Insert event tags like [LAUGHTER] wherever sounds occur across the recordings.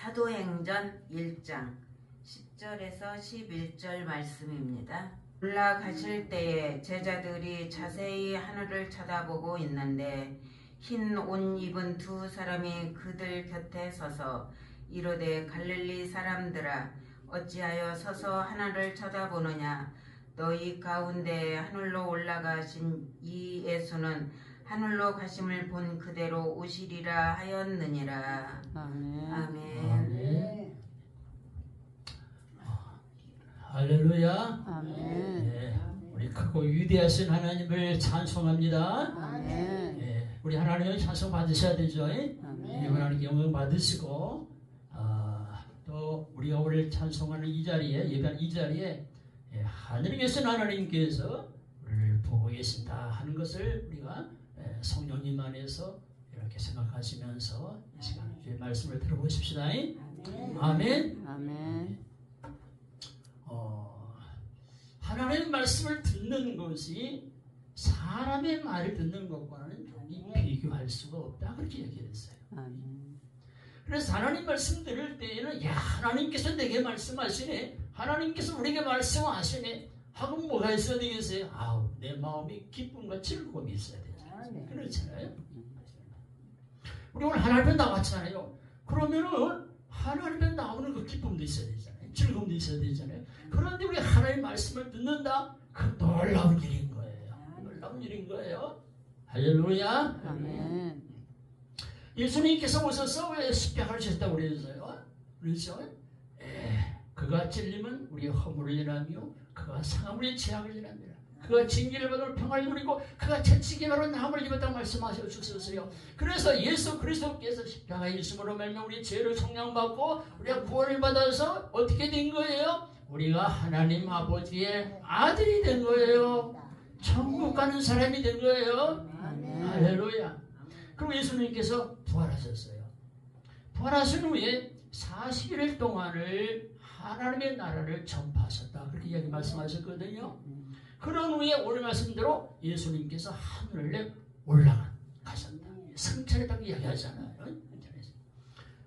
사도행전 1장 10절에서 11절 말씀입니다. 올라가실 때에 제자들이 자세히 하늘을 쳐다보고 있는데 흰 옷 입은 두 사람이 그들 곁에 서서 이르되 갈릴리 사람들아 어찌하여 서서 하늘을 쳐다보느냐 너희 가운데 하늘로 올라가신 이 예수는 하늘로 가심을 본 그대로 오시리라 하였느니라 아멘. 아멘. 아멘. 할렐루야. 아멘. 예, 우리 크고 위대하신 하나님을 찬송합니다. 아멘. 예, 우리 하나님을 찬송 받으셔야 되죠. 예? 이 하나님 영광 받으시고 아, 또 우리가 오늘 찬송하는 이 자리에 예배한 이 자리에 예, 하늘에 계신 하나님께서 우리를 보고 계신다 하는 것을 우리가 예, 성령님 안에서 이렇게 생각하시면서 이 시간 주의 말씀을 들어보십시다. 예? 아멘. 아멘. 어, 하나님의 말씀을 듣는 것이 사람의 말을 듣는 것과는 이 비교할 수가 없다 그렇게 얘기했어요. 아멘. 그래서 하나님 말씀 들을 때에는 야 하나님께서 내게 말씀하시네 하나님께서 우리에게 말씀하시네 하고 뭐가 있어야 되겠어요? 아우 내 마음이 기쁨과 즐거움이 있어야 되 잖아요. 그렇잖아요. 우리 오늘 하나님에 나왔잖아요. 그러면은 하나님에 나오는 그 기쁨도 있어야 되잖아요. 즐거움도 있어야 되잖아요. 그런데 우리 하나님 말씀을 듣는다? 그 놀라운 일인 거예요. 놀라운 일인 거예요. 할렐루야. 아멘. 예수님께서 오셔서 왜 십자가를 지셨다고 그랬어요? 그렇죠? 에, 그가 찔림은 우리의 허물을 인하며 그가 상함 우리의 죄악을 인합니다. 그가 징계를 받아 평화를 누리고 그가 채찍에 바로 나음을 입었다고 말씀하셔 주셨어요. 그래서 예수 그리스도께서 십자가에 있음으로 말면 우리 죄를 성량받고 우리가 구원을 받아서 어떻게 된 거예요? 우리가 하나님 아버지의 아들이 된 거예요. 천국 가는 사람이 된 거예요. 할렐루야. 그리고 예수님께서 부활하셨어요. 부활하신 후에 40일 동안을 하나님의 나라를 전파하셨다. 그렇게 이야기 말씀하셨거든요. 그런 후에 오늘 말씀대로 예수님께서 하늘에 올라가셨다. 승천했다고 이야기하잖아요.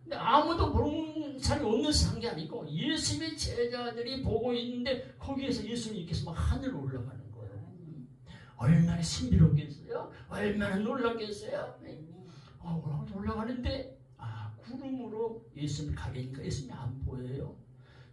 근데 아무도 모르는 사람이 없는 상게 아니고 예수님의 제자들이 보고 있는데 거기에서 예수님께서 막 하늘로 올라가는 거예요. 얼마나 신비롭겠어요? 얼마나 놀랍겠어요? 어, 올라가는데 아 구름으로 예수님을 가리니까 예수님이 안 보여요.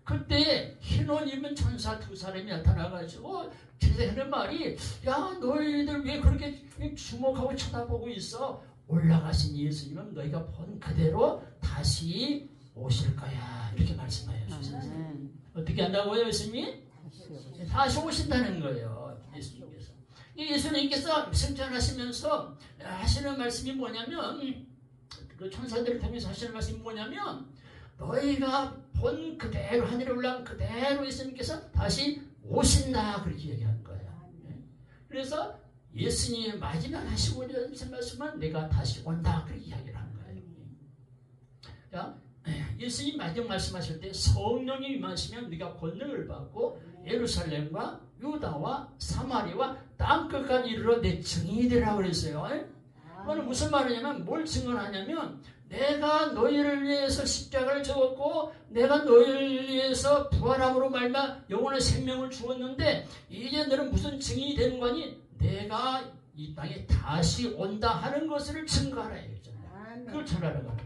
그때 흰옷 입은 천사 두 사람이 나타나가지고 제자하는 말이 야 너희들 왜 그렇게 주목하고 쳐다보고 있어? 올라가신 예수님은 너희가 본 그대로 다시 오실 거야 이렇게 말씀하여 주셨어요. 어떻게 한다고요 예수님이? 다시 다시 오신다는 거예요. 예수님께서. 이 예수님께서 승천하시면서 하시는 말씀이 뭐냐면 그 천사들을 통해서 하시는 말씀이 뭐냐면 너희가 본 그대로 하늘에 올라간 그대로 예수님께서 다시 오신다 그렇게 얘기하는 거예요. 예. 그래서 예수님의 마지막 하시고자 하신 말씀은 내가 다시 온다 그렇게 이야기를 하는 거예요. 자, 예수님 마지막 말씀하실 때 성령이 임하시면 네가 권능을 받고 예루살렘과 유다와 사마리와 땅끝까지 이르러 내 증인이 되라 그랬어요. 그거는 무슨 말이냐면 뭘 증언하냐면 내가 너희를 위해서 십자가를 적었고 내가 너희를 위해서 부활함으로 말마 영원의 생명을 주었는데 이제 너는 무슨 증인이 되는 거니? 내가 이 땅에 다시 온다 하는 것을 증거하라 했잖아요. 그걸 전하라고.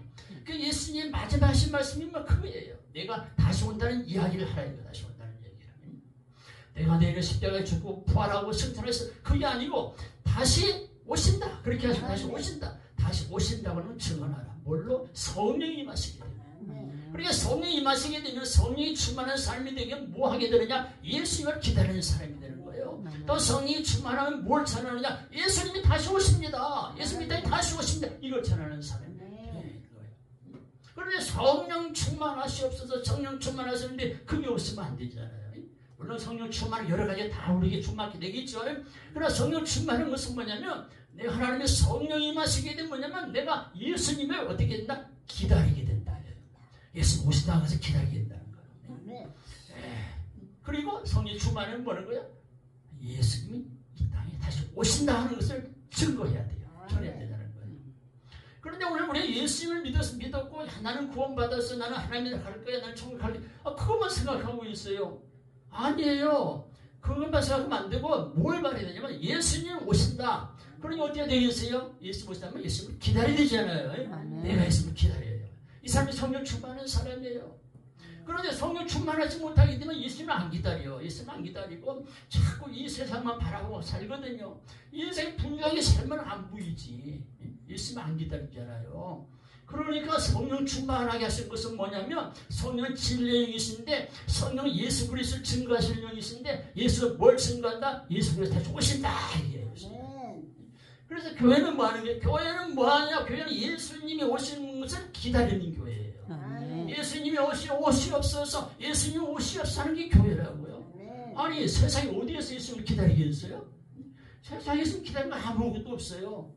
그 예수님 마지막 하신 말씀이 뭐 그거예요. 내가 다시 온다는 이야기를 하라 이거 다시 온다는 얘기를. 내가 내일 십자가에 죽고 부활하고 승천해서 그게 아니고 다시 오신다. 그렇게 하시면 다시 오신다. 다시 오신다고 하면 증언하라. 뭘로? 성령이 임하시게 되면. 그러니까 성령이 임하시게 되면 성령이 충만한 삶이 되면 뭐 하게 되느냐? 예수님을 기다리는 사람이 되는 거예요. 또 성령이 충만하면 뭘 전하느냐? 예수님이 다시 오십니다. 예수님이 다시 오십니다. 이걸 전하는 사람이 되는 거예요. 그런데 성령 충만하시옵소서 성령 충만하시는데 그게 없으면 안 되잖아요. 물론 성령 충만은 여러 가지 다 우리에게 충만하게 되겠죠. 그러나 성령 충만한 것은 뭐냐면 내가 하나님의 성령이 임하시게 되면 뭐냐면 내가 예수님을 어떻게 된다? 기다리게 된다. 예수님 오신다 하면서 기다리게 된다는 거예요. 예. 그리고 성령 충만은 뭐는 거야? 예수님이 이 땅에 다시 오신다 하는 것을 증거해야 돼요. 전해야 된다는 거예요. 그런데 오늘 우리 예수님을 믿었, 믿었고 야, 나는 구원받았어 나는 하나님을 갈 거야 나는 천국 갈 거야 아, 그것만 생각하고 있어요 아니에요 그것만 생각하면 안 되고 뭘 말해야 되냐면 예수님 오신다 그러니 어떻게 되겠어요? 예수 오신다면 예수님을 기다려야 되잖아요 아멘. 내가 예수님을 기다려요 이 사람이 성령 충만한 사람이에요 그런데 성령 충만하지 못하기 때문에 예수님을 안 기다려 예수님 안 기다리고 자꾸 이 세상만 바라보고 살거든요 인생 분명히 삶은 안 보이지. 예수님 안 기다리잖아요. 그러니까 성령 충만하게 하신 것은 뭐냐면 성령 진리의 영이신데 성령 예수 그리스도를 증거하시는 영이신데 예수가 뭘 증거한다? 예수 그리스도 다시 오신다 이게 그래서 교회는 뭐 하는 게 교회는 뭐 하냐? 교회는 예수님이 오시는 것을 기다리는 교회예요. 아멘. 예수님이 오시 오시옵소서 예수님 오시옵소서 하는 게 교회라고요. 아니 세상에 어디에서 예수님을 기다리겠어요? 세상에서 기다리면 아무것도 없어요.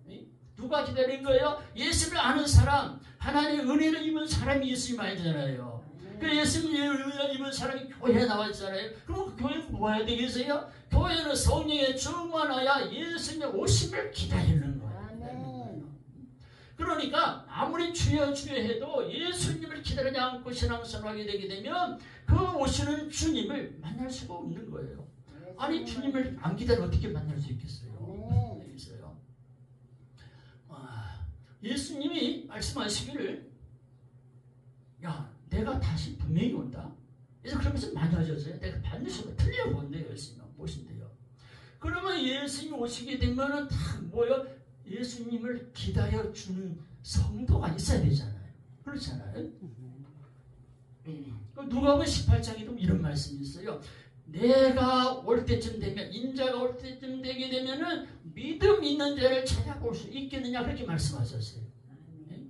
누가 기다린 거예요? 예수를 아는 사람, 하나님의 은혜를 입은 사람이 예수님 알잖아요. 그 예수님의 은혜를 입은 사람이 교회에 나왔잖아요. 그럼 그 교회는 뭐 해야 되겠어요? 교회는 성령에 충만하여 예수님의 오심을 기다리는 거예요. 그러니까 아무리 주여 주여 해도 예수님을 기다리지 않고 신앙생활하게 되게 되면 그 오시는 주님을 만날 수가 없는 거예요. 아니 주님을 안 기다려 어떻게 만날 수 있겠어요? 있어요. 아, 예수님이 말씀하시기를 야 내가 다시 분명히 온다. 그래서 그러면서 하셨어요. 내가 반드시 온다. 틀려 본대요. 예수님 오신대요. 그러면 예수님이 오시게 되면은 다 뭐요? 예수님을 기다려 주는 성도가 있어야 되잖아요. 그렇잖아요. 음. 그 누가복음 18장에도 이런 말씀이 있어요. 내가 올 때쯤 되면 인자가 올 때쯤 되게 되면은 믿음 있는 자를 찾아볼 수 있겠느냐 그렇게 말씀하셨어요. 예?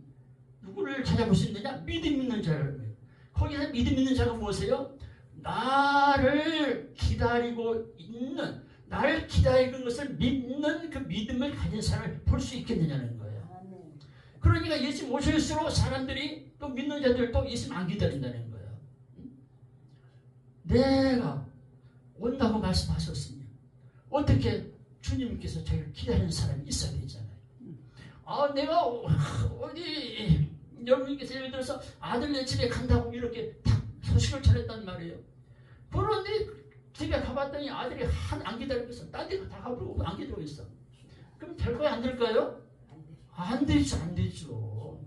누구를 찾아볼 수 있느냐? 믿음 있는 자를. 거기서 믿음 있는 자가 무엇이에요? 나를 기다리고 있는 나를 기다리는 것을 믿는 그 믿음을 가진 사람을 볼 수 있겠느냐는 거예요. 그러니까 예수님 오실수록 사람들이 또 믿는 자들도 예수님 안 기다린다는 거예요. 내가 온다고 말씀하셨으면 어떻게 주님께서 저희를 기다리는 사람이 있어야 되잖아요. 아 내가 어디 여러분께서 예를 들어서 아들네 집에 간다고 이렇게 딱 소식을 전했단 말이에요. 그런데 집에 가봤더니 아들이 한안 기다리고 있어. 딴 데 다 가버리고 안 기다리고 있어. 그럼 될 거야 안 될까요? 안 되죠 안 되죠.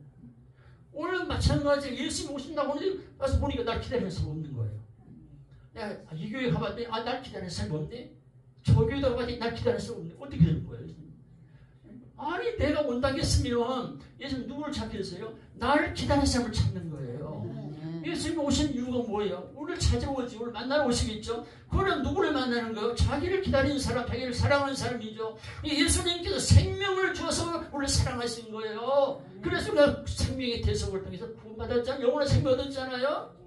오늘 마찬가지 예수님 오신다고 와서 보니까 날 기다리는 사람 없는 거예요. 내가 이 교회 가봤더니 아, 날 기다리는 사람이 없네. 저 교회도 가봤더니 날 기다리는 사람이 없네. 어떻게 되는 거예요? 아니 내가 온다고 했으면 예수님 누구를 찾겠어요? 나를 기다리는 사람을 찾는 거예요. 예수님 오신 이유가 뭐예요? 우리를 찾아오지, 우리를 만나러 오시겠죠? 그는 누구를 만나는 거예요? 자기를 기다리는 사람, 자기를 사랑하는 사람이죠. 이 예수님께서 생명을 주어서 우리를 사랑하신 거예요. 그래서 우리가 생명의 대속을 통해서 구원받았잖아요. 영원한 생명 얻었잖아요.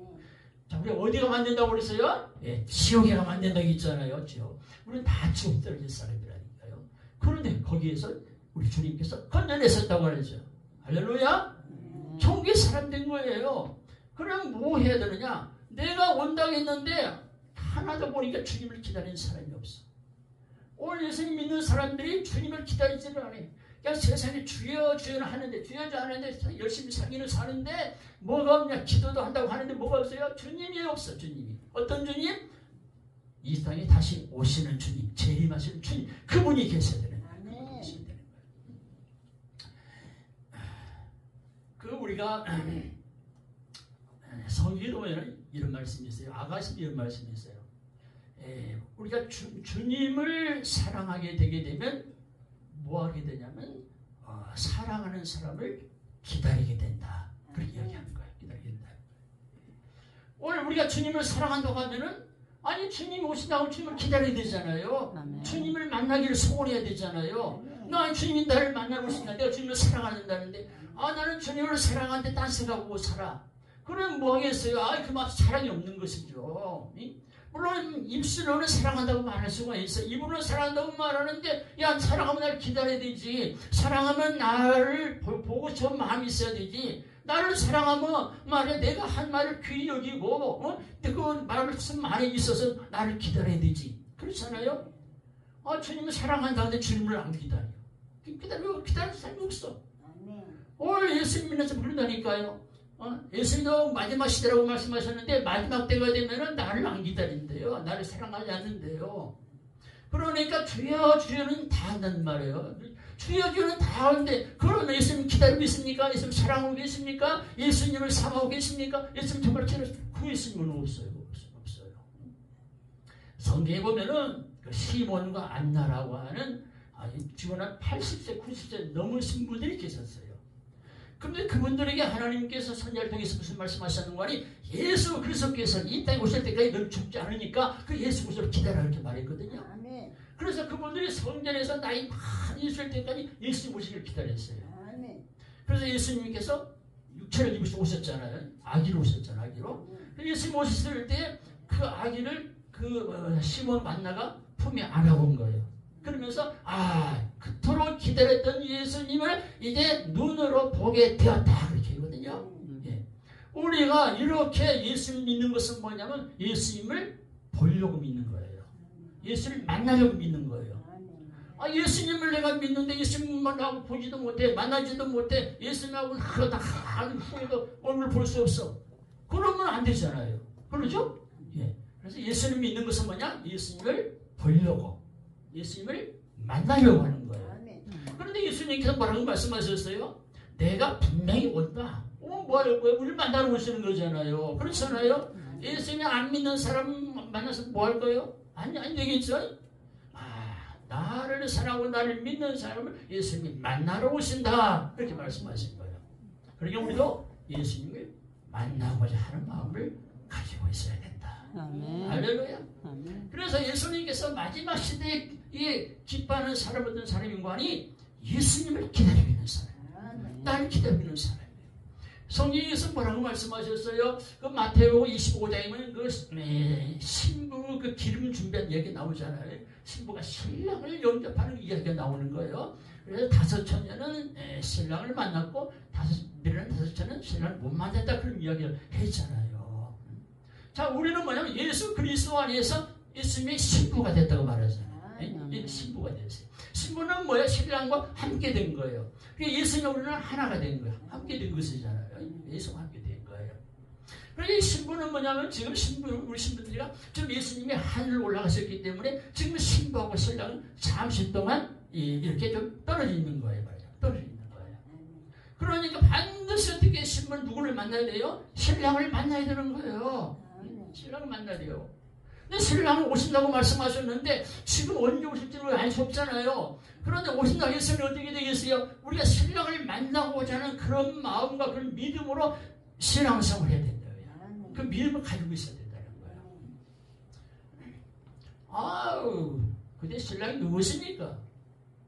자, 우리가 어디가 만든다고 그랬어요? 예, 지옥에 가면 안 된다고 했잖아요. 지옥. 우리는 다 지옥 떨어질 사람이라니까요. 그런데 거기에서 우리 주님께서 건져내셨다고 하죠. 할렐루야? 천국의 사람 된 거예요. 그럼 뭐 해야 되느냐? 내가 온다고 했는데 하나도 보니까 주님을 기다리는 사람이 없어. 오늘 예수님 믿는 사람들이 주님을 기다리지를 않아요. 그냥 세상에 주여 주여는 하는데 주여 주여 하는데 열심히 살기는 사는데 뭐가 없냐? 기도도 한다고 하는데 뭐가 없어요? 주님이 없어 주님이. 어떤 주님? 이 땅에 다시 오시는 주님, 재림하시는 주님, 그분이. 계셔야 되는 거예요. 그 우리가 성경에 보면 이런 말씀이 있어요. 아가시 이런 말씀이 있어요. 에, 우리가 주, 주님을 사랑하게 되게 되면 뭐 하게 되냐면 어, 사랑하는 사람을 기다리게 된다. 그렇게 이야기하는 거예요. 기다리게 된다. 오늘 우리가 주님을 사랑한다고 하면은 아니 주님 오신다고 주님을 기다려야 되잖아요. 아멘. 주님을 만나기를 소원해야 되잖아요. 나 주님이 나를 만나고 싶다. 내가 주님을 사랑한다는데 아 나는 주님을 사랑하는데 딴 생각하고 살아. 그럼 뭐 하겠어요? 아 그만 사랑이 없는 것이죠. 이? 물론 입술로는 사랑한다고 말할 수가 있어. 입으로 사랑한다고 말하는데 야 사랑하면 나를 기다려야 되지. 사랑하면 나를 보- 보고 싶은 마음이 있어야 되지. 나를 사랑하면 말해 내가 한 말을 귀히 여기고 어? 그 말을 쓴 말이 있어서 나를 기다려야 되지. 그렇잖아요? 아 주님을 사랑한다는데 주님을 안 기다려. 기다려 기다릴 사람이 없어. 오늘 예수 믿는 사람 그런다니까요. 어? 예수님도 마지막 시대라고 말씀하셨는데 마지막 때가 되면은 나를 안 기다린대요. 나를 사랑하지 않는데요. 그러니까 주여 주여는 다 한단 말이에요. 주여 주여는 다 하는데 그러면 예수님 기다리고 있습니까? 예수님 사랑하고 계십니까? 예수님을 사랑하고 계십니까? 예수님 정말 저를 구했으면 없어요. 없어요. 없어요. 성경에 보면은 그 시몬과 안나라고 하는 아, 지금 한 80세, 90세 넘으신 분들이 계셨어요. 근데 그분들에게 하나님께서 선자를 통해서 무슨 말씀하셨는 거니 예수 그리스도께서 이 땅에 오실 때까지 넌 죽지 않으니까 그 예수 그리스도를 기다려 이렇게 말했거든요. 아멘. 그래서 그분들이 성전에서 나이 많이 있을 때까지 예수님 오시기를 기다렸어요. 아멘. 그래서 예수님께서 육체를 입으시고 오셨잖아요. 아기로 오셨잖아요. 아기로. 그래서 예수님 오셨을 때 그 아기를 그 어, 시몬 만나가 품에 안아본 거예요. 그러면서 아 그토록 기다렸던 예수님을 이제 눈으로 보게 되었다 그렇게 하거든요. 예. 우리가 이렇게 예수님 믿는 것은 뭐냐면 예수님을 보려고 믿는 거예요. 예수를 만나려고 믿는 거예요. 아, 예수님을 내가 믿는데 예수님만 하고 보지도 못해 만나지도 못해 예수님하고 그러다 하는 후에도 얼굴 볼 수 없어. 그러면 안 되잖아요. 그러죠? 예. 그래서 예수님 믿는 것은 뭐냐? 예수님을 보려고 예수님을 만나려고 하는 예수님께서 뭐라고 말씀하셨어요? 내가 분명히 온다. 어, 뭐할 거예요? 우리를 만나러 오시는 거잖아요. 그렇잖아요? 예수님 안 믿는 사람 만나서 뭐 할 거예요? 아니, 안 되겠죠? 아, 나를 사랑하고 나를 믿는 사람을 예수님이 만나러 오신다. 이렇게 말씀하신 거예요. 그러니까 우리도 예수님을 만나고자 하는 마음을 가지고 있어야 된다. 아멘. 할렐루야. 아멘. 그래서 예수님께서 마지막 시대에 이 기뻐하는 사람 어떤 사람인가니 예수님을 기다리고 있는 사람. 기다리고 있는 사람이에요. 성경에서 뭐라고 말씀하셨어요? 그 마태오 25장이면 그 에, 신부 그 기름 준비한 얘기 나오잖아요. 신부가 신랑을 영접하는 이야기가 나오는 거예요. 그래서 다섯 처녀는 에, 신랑을 만났고 다섯 미래는 다섯 처녀는 신랑을 못 만났다 그런 이야기를 했잖아요. 자, 우리는 뭐냐면 예수 그리스도 안에서 예수님의 신부가 됐다고 말하잖아요. 예? 예, 신부가 됐어요. 신부는 뭐야? 신랑과 함께 된 거예요. 그러니까 예수님 우리는 하나가 된 거예요. 함께 된 것이잖아요. 예수와 함께 된 거예요. 이 신부는 뭐냐면 지금 신부 우리 신부들이가 좀 예수님이 하늘 올라가셨기 때문에 지금 신부하고 신랑은 잠시 동안 이- 이렇게 좀 떨어져 있는 거예요. 떨어져 있는 거예요. 그러니까 반드시 어떻게 신부는 누구를 만나야 돼요? 신랑을 만나야 되는 거예요. 신랑을 만나야 돼요. 신랑은 오신다고 말씀하셨는데 지금 언제 오실지는 알수 없잖아요. 그런데 오신다고 했으면 어떻게 되겠어요? 우리가 신랑을 만나고자 하는 그런 마음과 그런 믿음으로 신앙생활을 해야 된다고요. 그 믿음을 가지고 있어야 된다는 거예요. 아우, 근데 신랑이 누구십니까?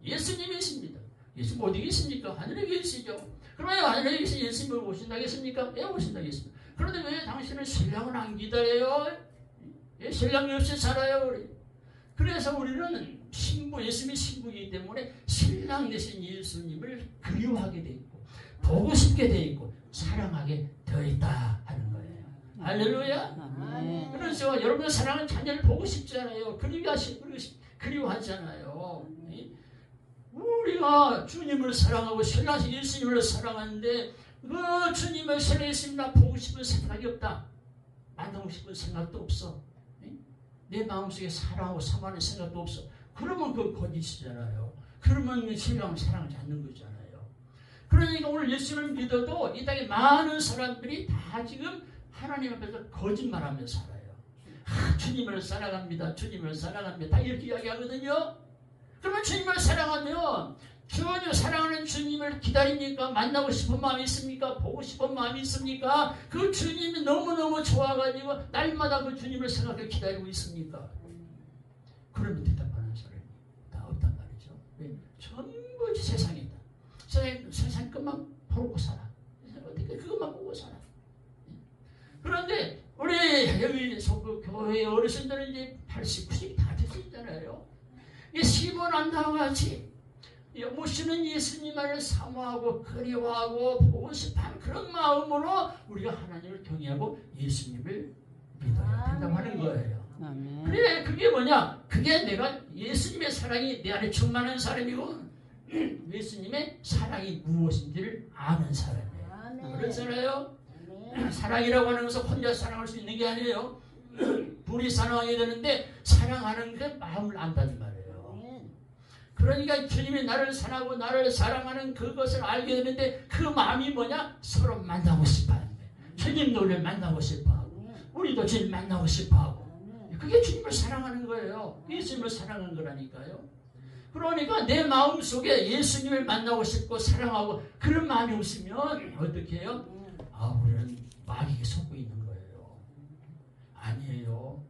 예수님이십니다. 예수님 어디 계십니까? 하늘에 계시죠. 그러면 하늘에 계신 예수님을 오신다겠습니까? 예, 오신다겠습니다. 그런데 왜 당신은 신랑을 안 기다려요? 예, 신랑이 없이 살아요, 우리. 그래서 우리는 신부, 예수님이 신부이기 때문에 신랑 대신 예수님을 그리워하게 돼 있고, 보고 싶게 돼 있고, 사랑하게 되어 있다 하는 거예요. 할렐루야. 그래서 여러분 사랑하는 자녀를 보고 싶잖아요. 그리워하시, 싶- 그리워하잖아요. 예? 우리가 주님을 사랑하고 신랑 예수님을 사랑하는데 그 주님을 사랑했습니다. 보고 싶은 생각이 없다. 만나고 싶은 생각도 없어. 예? 내 마음속에 사랑하고 사모하는 생각도 없어. 그러면 그 거짓이잖아요. 그러면 신랑을 사랑하지 않는 거잖아요. 그러니까 오늘 예수를 믿어도 이 땅에 많은 사람들이 다 지금 하나님 앞에서 거짓말하며 살아요. 아, 주님을 사랑합니다. 주님을 사랑합니다. 다 이렇게 이야기하거든요. 그러면 주님을 사랑하면 전혀 사랑하는 주님을 기다립니까? 만나고 싶은 마음이 있습니까? 보고 싶은 마음이 있습니까? 그 주님이 너무너무 좋아가지고 날마다 그 주님을 생각해 기다리고 있습니까? 그러면 대답하는 사람이 다 없단 말이죠. 왜? 전부 세상이다. 세상, 세상 것만 보고 살아. 어떻게 그것만 보고 살아. 그런데 우리 여기 교회 어르신들은 이제 80, 90다 되셨잖아요. 이 시몬 안다와 같이 모시는 예수님을 사모하고 그리워하고 보고 싶어하는 그런 마음으로 우리가 하나님을 경외하고 예수님을 믿어야 된다고 하는 거예요. 아멘. 그래 그게 뭐냐? 그게 내가 예수님의 사랑이 내 안에 충만한 사람이고 [CLEARS THROAT] 예수님의 사랑이 무엇인지를 아는 사람이에요. 아멘. 그렇잖아요. 아멘. [CLEARS THROAT] 사랑이라고 하는 것은 혼자 사랑할 수 있는 게 아니에요. [CLEARS THROAT] 둘이 사랑하게 되는데 사랑하는 그 마음을 안다는 말이에요. 그러니까 주님이 나를 사랑하고 나를 사랑하는 그것을 알게 되는데 그 마음이 뭐냐? 서로 만나고 싶어 하는 거예요. 주님도 우리를 만나고 싶어 하고. 우리도 주님 만나고 싶어 하고. 그게 주님을 사랑하는 거예요. 예수님을 사랑하는 거라니까요. 그러니까 내 마음 속에 예수님을 만나고 싶고 사랑하고 그런 마음이 없으면 어떻게 해요? 아, 우리는 마귀에 속고 있는 거예요. 아니에요.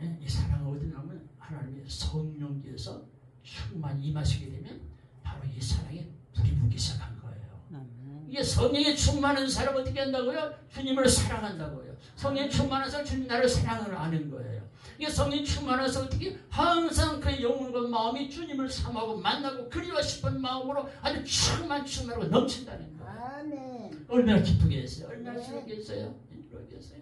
예? 이 사랑은 어디 나면 하나님의 성령께서 충만 임하시게 되면 바로 이 사랑에 불이 붙기 시작한 거예요. 아멘. 이게 성령에 충만한 사람 어떻게 한다고요? 주님을 사랑한다고요. 성령에 충만한 사람 주님 나를 사랑을 아는 거예요. 이게 성령 충만해서 어떻게 항상 그 영혼과 마음이 주님을 삼하고 만나고 그리워 싶은 마음으로 아주 충만 충만하고 넘친다는 거예요. 아멘. 얼마나 기쁘겠어요? 얼마나 네. 즐겁겠어요? 그러겠어요?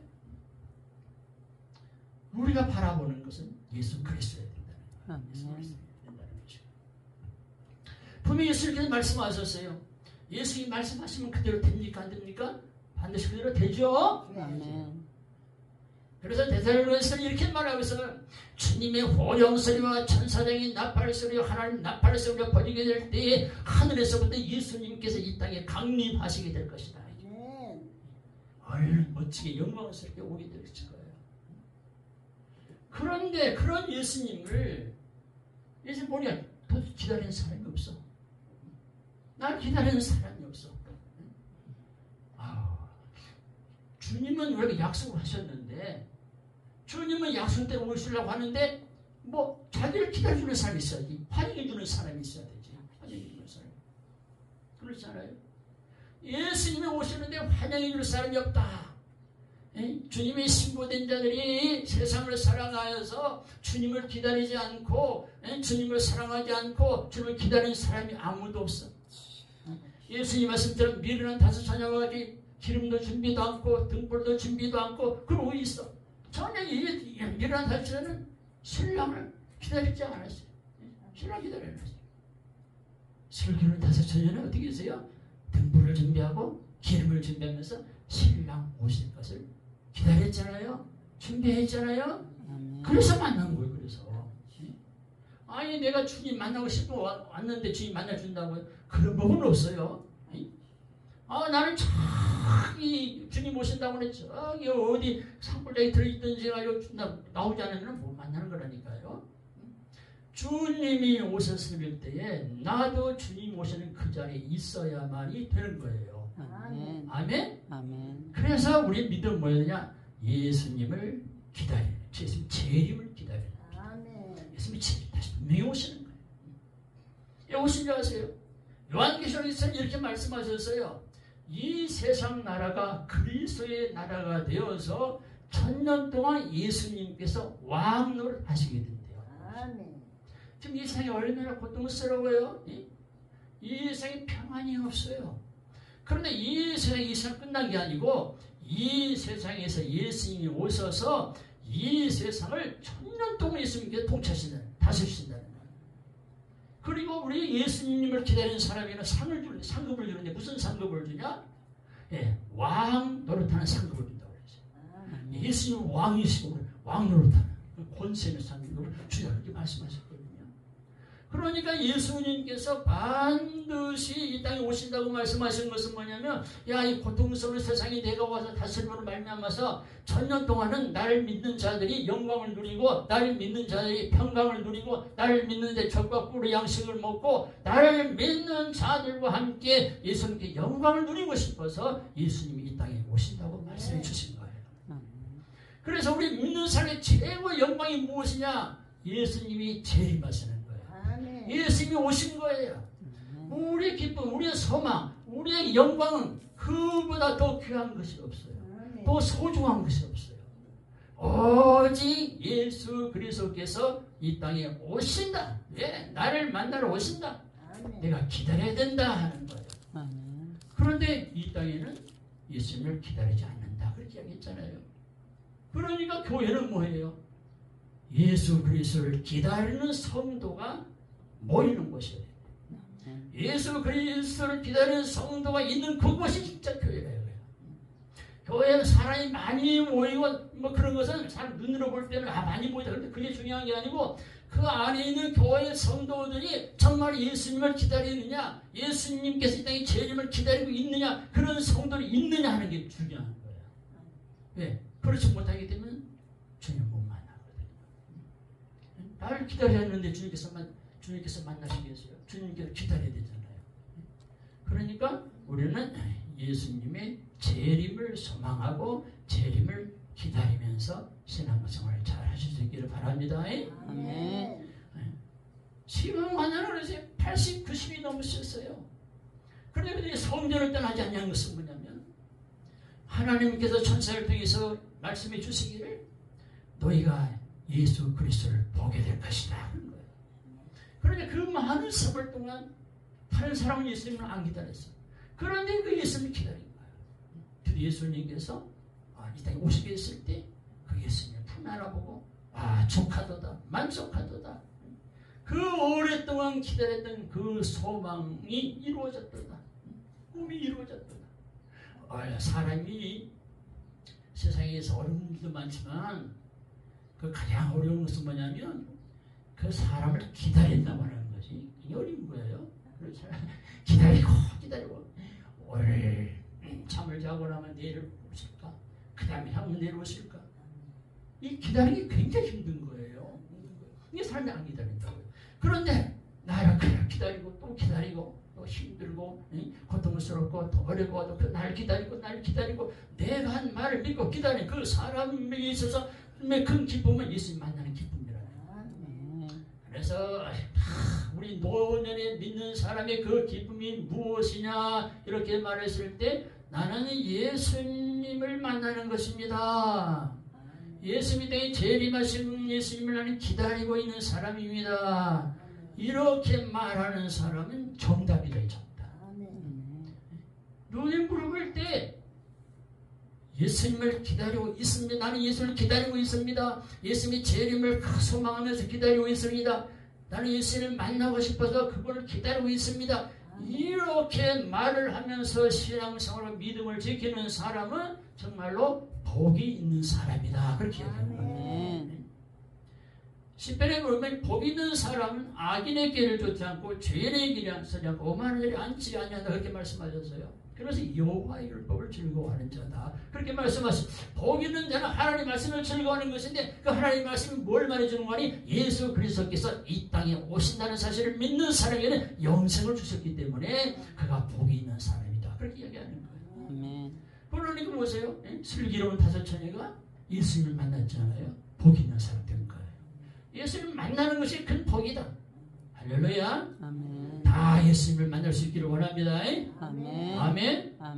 우리가 바라보는 것은 예수 그리스도야 된다는 거예요. 예수 거죠. 분명히 예수님께서 말씀하셨어요. 예수님 말씀하시면 그대로 됩니까? 안 됩니까? 반드시 그대로 되죠? 아멘. 그래서 대사로에서 이렇게 말하고 있어요. 주님의 호령 소리와 천사장의 나팔 소리와 하나님 나팔 소리가 퍼지게 될 때에 하늘에서부터 예수님께서 이 땅에 강림하시게 될 것이다. 아멘. 얼 멋지게 영광스럽게 오게 될 거예요. 그런데 그런 예수님을 예수 보니까 도대체 기다리는 사람이. 날 기다리는 사람이 없어. 아, 주님은 우리가 약속을 하셨는데? 주님은 약속대로 오시려고 하는데 뭐 자기를 기다려주는 사람이 있어야지 환영해주는 사람이 있어야 되지. 환영해주는 사람. 그렇잖아요. 예수님이 오시는데 환영해줄 사람이 없다. 예? 주님의 신고된 자들이 세상을 사랑하여서 주님을 기다리지 않고 예? 주님을 사랑하지 않고 주님을 기다리는 사람이 아무도 없어 예수님 말씀처럼 미련한 다섯 자녀가 기름도 준비도 않고 등불도 준비도 않고 그러고 있어 전혀 이 미련한 다섯 자녀는 신랑을 기다리지 않았어요 신랑 기다려놨어요 슬기로운 다섯 자녀는 어떻게 했어요? 등불을 준비하고 기름을 준비하면서 신랑 오실 것을 기다렸잖아요. 준비했잖아요. 그래서 만난 거예요. 그래서 아니 내가 주님 만나고 싶어 와- 왔는데 주님 만나준다고요? 그런 법은 없어요. 아 나는 저기 주님 오신다고 그래 저기 어디 산골짜기 들어있든지 나, 나오지 않으면 못 만나는 거라니까요. 주님이 오셨을 때에 나도 주님 오시는 그 자리에 있어야만이 되는 거예요. 아멘. 아멘? 아멘. 그래서 우리 믿음 뭐였냐? 예수님을 기다리는, 예수님 재림을 기다리는. 아멘. 예수님이 재림 다시 분명히 오시는 거예요. 왜 오신 줄 아세요? 요한계시록에서 이렇게 말씀하셨어요. 이 세상 나라가 그리스도의 나라가 되어서 천년 동안 예수님께서 왕노를 하시게 된대요. 아멘. 지금 이 세상이 얼마나 고통스러워요. 이, 이 세상에 평안이 없어요. 그런데 이 세상이 이 세상 끝난 게 아니고 이 세상에서 예수님이 오셔서 이 세상을 천년 동안 예수님께서 통치하신다는 다스리신다는 거예요. 그리고 우리 예수님을 기다리는 사람에게는 상을 주는 상급을 주는데 무슨 상급을 주냐? 예, 왕 노릇하는 상급을 준다고 그랬어요. 아멘. 예수님 왕이시고 왕 노릇하는 그 권세 있는 상급을 주자 그렇게 말씀하셨거든요. 그러니까 예수님께서 반드시 이 땅에 오신다고 말씀하신 것은 뭐냐면 야 이 고통스러운 세상에 내가 와서 다스림으로 말미암아서 천년 동안은 나를 믿는 자들이 영광을 누리고 나를 믿는 자들이 평강을 누리고 나를 믿는 자 적과 꿀의 양식을 먹고 나를 믿는 자들과 함께 예수님께 영광을 누리고 싶어서 예수님이 이 땅에 오신다고 말씀해 주신 거예요. 아멘. 그래서 우리 믿는 사람의 최고 영광이 무엇이냐? 예수님이 재림하시는 거 예수님이 오신 거예요. 우리의 기쁨, 우리의 소망, 우리의 영광은 그보다 더 귀한 것이 없어요. 더 소중한 것이 없어요. 오직 예수 그리스도께서 이 땅에 오신다. 예, 나를 만나러 오신다. 내가 기다려야 된다 하는 거예요. 그런데 이 땅에는 예수님을 기다리지 않는다. 그렇게 이야기했잖아요. 그러니까 교회는 뭐예요? 예수 그리스도를 기다리는 성도가 모이는 곳이에요. 예수 그리스도를 기다리는 성도가 있는 그곳이 진짜 교회예요. 교회는 사람이 많이 모이고 뭐 그런 것은 사람 눈으로 볼 때는 아 많이 모이다 그런데 그게 중요한 게 아니고 그 안에 있는 교회 성도들이 정말 예수님을 기다리느냐 예수님께서 이 땅에 재림을 기다리고 있느냐 그런 성도들이 있느냐 하는 게 중요한 거예요. 왜? 그렇지 못하게 되면 주님 못 만나거든요. 나를 기다렸는데 주님께서 만 주님께서 만나시겠어요? 주님께서 기다려야 되잖아요. 그러니까 우리는 예수님의 재림을 소망하고 재림을 기다리면서 신앙생활을 잘 하실 수 있기를 바랍니다. 아멘. 지금 환자는 그래서 80, 90이 넘으셨어요. 그런데 그들이 성전을 떠나지 않는 것은 뭐냐면 하나님께서 천사를 통해서 말씀해 주시기를 너희가 예수 그리스도를 보게 될 것이다. 그런데 그 많은 세월 동안 다른 사람은 예수님을 안 기다렸어. 그런데 그 예수님을 기다린 거예요. 그 예수님께서 아, 이 땅에 오시게 했을 때 그 예수님을 품 안아보고 아 족하도다 만족하도다 그 오랫동안 기다렸던 그 소망이 이루어졌도다. 꿈이 이루어졌도다. 어, 사람이 세상에서 어려운 일도 많지만 그 가장 어려운 것은 뭐냐면 그 사람을 기다린다고 하는 것이 굉장히 어려운 거예요. 그래서 [LAUGHS] 기다리고 기다리고 오늘 잠을 자고 나면 내일 오실까? 그 다음에 한번 내일 오실까? 이 기다리기 굉장히 힘든 거예요. 이게 사람이 안 기다린다고요. 그런데 나를 기다리고 또 기다리고 또 힘들고 응? 고통스럽고 또 어렵고 또날 기다리고 날 기다리고 내가 한 말을 믿고 기다리는 그 사람에 있어서 큰 기쁨은 예수님 만나는. 아멘. 그래서 하, 우리 노년에 믿는 사람의 그 기쁨이 무엇이냐 이렇게 말했을 때 나는 예수님을 만나는 것입니다. 예수님 등에 재림하신 예수님을 나는 기다리고 있는 사람입니다. 이렇게 말하는 사람은 정답이다, 이 정답. 눈에 물어볼 때 예수님을 기다리고 있습니다. 나는 예수를 기다리고 있습니다. 예수님의 재림을 소망하면서 기다리고 있습니다. 나는 예수님을 만나고 싶어서 그분을 기다리고 있습니다. 이렇게 말을 하면서 신앙생활과 믿음을 지키는 사람은 정말로 복이 있는 사람이다. 그렇게 얘기합니다. 시편에 보면 복 있는 사람은 악인의 길을 쫓지 않고 죄인의 길을 서지 않고 오만한 일에 앉지 아니한다 그렇게 말씀하셨어요. 그래서 여호와의 율법을 즐거워하는 자다. 그렇게 말씀하신 복 있는 자는 하나님 말씀을 즐거워하는 것인데 그 하나님 말씀이 뭘 말해주는 거니 예수 그리스도께서 이 땅에 오신다는 사실을 믿는 사람에게는 영생을 주셨기 때문에 그가 복이 있는 사람이다. 그렇게 이야기하는 거예요. 아멘. 그러니까 보세요. 예? 슬기로운 다섯 처녀가 예수님을 만났잖아요. 복 있는 사람 된 거예요. 예수님을 만나는 것이 큰 복이다. 할렐루야. 아멘. 다 예수님을 만날 수 있기를 원합니다. 아멘. 아멘.